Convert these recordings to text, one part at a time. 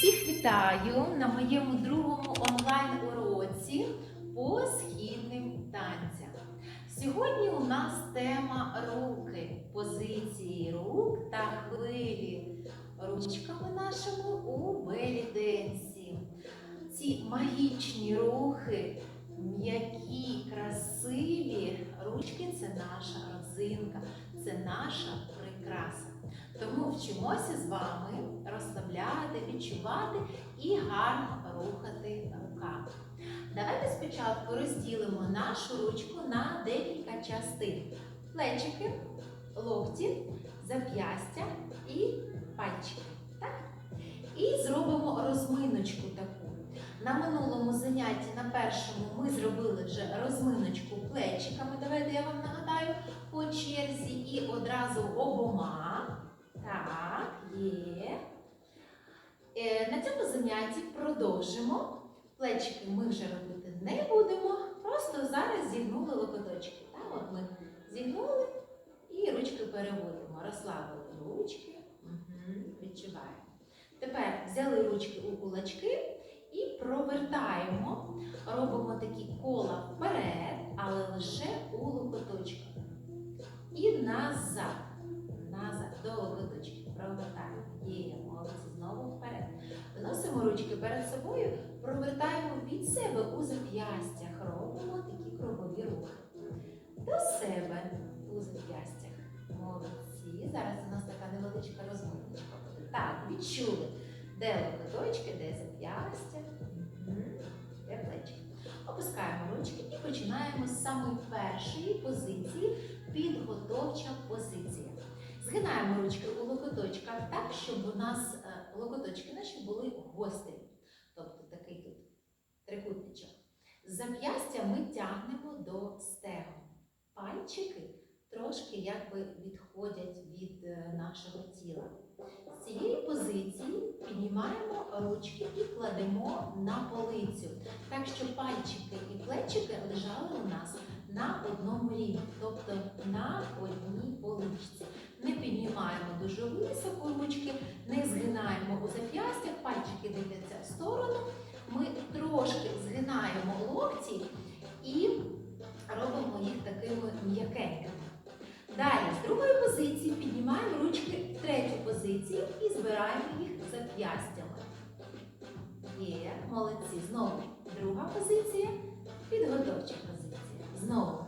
Всіх вітаю на моєму другому онлайн-уроці по східним танцям. Сьогодні у нас тема руки, позиції рук та хвилі ручками нашими у белі-денсі. Ці магічні рухи, м'які, красиві ручки це наша родзинка, це наша прикраса. Вчимося з вами розслабляти, відчувати і гарно рухати руками. Давайте спочатку розділимо нашу ручку на декілька частин: плечики, локті, зап'ястя і пальчики. Так? І зробимо розминочку таку. На минулому занятті, на першому, ми зробили вже розминочку плечиками. Давайте я вам нагадаю по черзі і одразу обома. Так, є. Е, на цьому занятті продовжимо. Плечики ми вже робити не будемо. Просто зараз зігнули локоточки. Так, от ми зігнули і ручки переводимо. Розслабили ручки. Угу, відчуваємо. Тепер взяли ручки у кулачки і провертаємо. Робимо такі кола вперед, але лише у локоточках. Собою, провертаємо від себе у зап'ястях. Робимо такі кругові рухи. До себе у зап'ястях. Молодці. Зараз у нас така невеличка розминочка. Так, відчули, де локоточки, де зап'ястя, де плечики. Опускаємо ручки і починаємо з самої першої позиції підготовча позиція. Згинаємо ручки у локоточках так, щоб у нас е, локоточки наші були гострі. Трикутничок. Зап'ястя ми тягнемо до стегу. Пальчики трошки якби відходять від е, нашого тіла. З цієї позиції піднімаємо ручки і кладемо на полицю, так що пальчики і плечики лежали у нас на одному рівні, тобто на одній поличці. Не піднімаємо дуже високо ручки, не згинаємо у зап'ястях, пальчики дивляться в сторону. Ми трошки згинаємо локті і робимо їх такими м'якенькими. Далі, з другої позиції піднімаємо ручки в третю позицію і збираємо їх зап'ястями. Є, молодці. Знову друга позиція, підготовча позиція. Знову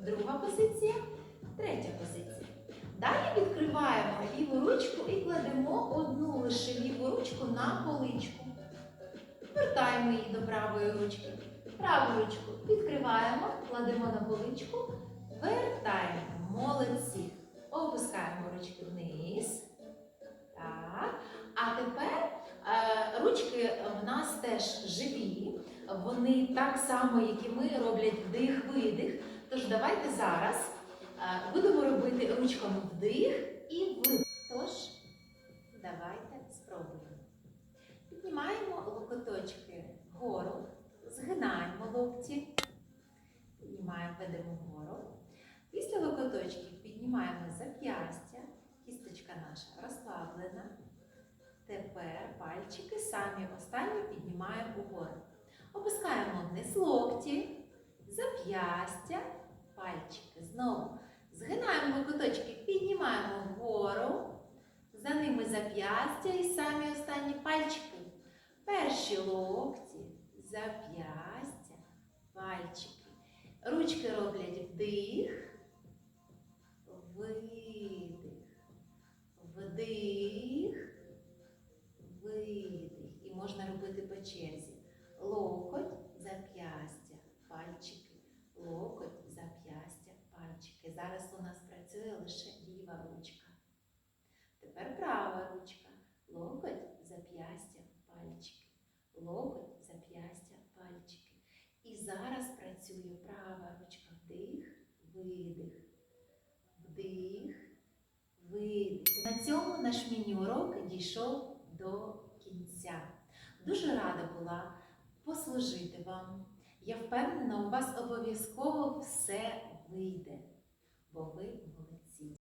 друга позиція, третя позиція. Далі відкриваємо ліву ручку і кладемо одну лише ліву ручку на поличку. Вертаємо її до правої ручки. Праву ручку відкриваємо, кладемо на поличку, вертаємо. Молодці. Опускаємо ручки вниз. Так. А тепер е, ручки в нас теж живі. Вони так само, як і ми, роблять вдих-видих. Тож давайте зараз е, будемо робити ручками вдих і видих. Ведемо вгору. Після локоточків піднімаємо зап'ястя, кісточка наша розслаблена. Тепер пальчики самі останні піднімаємо угору. Опускаємо вниз локті, зап'ястя, пальчики. Знову згинаємо локоточки, піднімаємо вгору. За ними зап'ястя і самі останні пальчики. Перші локті, зап'ястя, пальчики. Ручки роблять вдих, видих, вдих, видих. І можна робити по черзі. Локоть, зап'ястя, пальчики, локоть, зап'ястя, пальчики. Зараз у нас працює лише ліва ручка. Тепер права ручка. Локоть, зап'ястя, пальчики. Локоть, зап'ястя, пальчики. І зараз працює права ручка. Вдих, видих. Вдих, видих. На цьому наш міні-урок дійшов до кінця. Дуже рада була послужити вам. Я впевнена, у вас обов'язково все вийде, бо ви